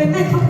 bendito.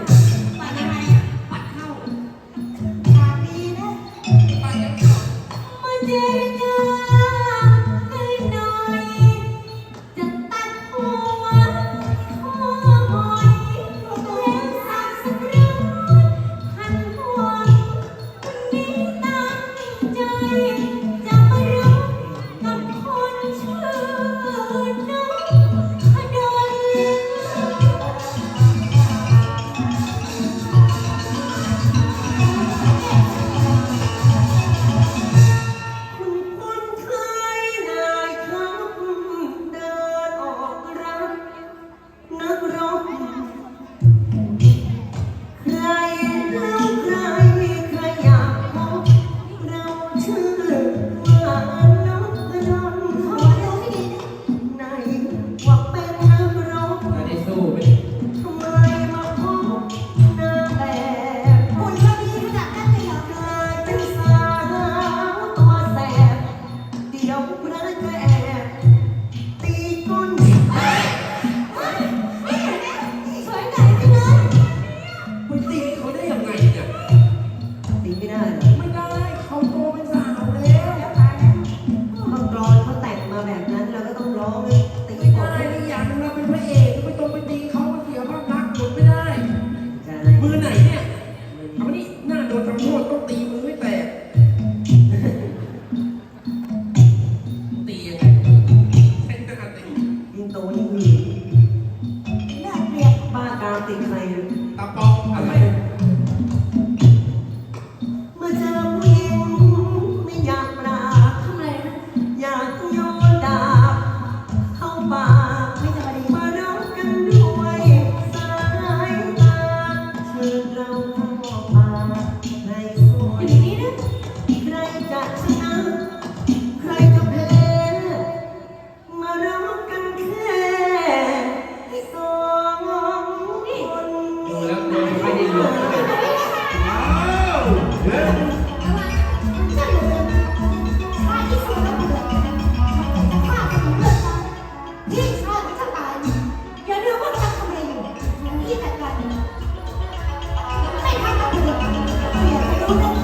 มือไหนเนี่ยเอามนี่หน้าโดนทำโทษต้องตีมือไม่แตก ตียังไงเส้นตะกันตี ยิงโตนี่มี Senhor. Thank you.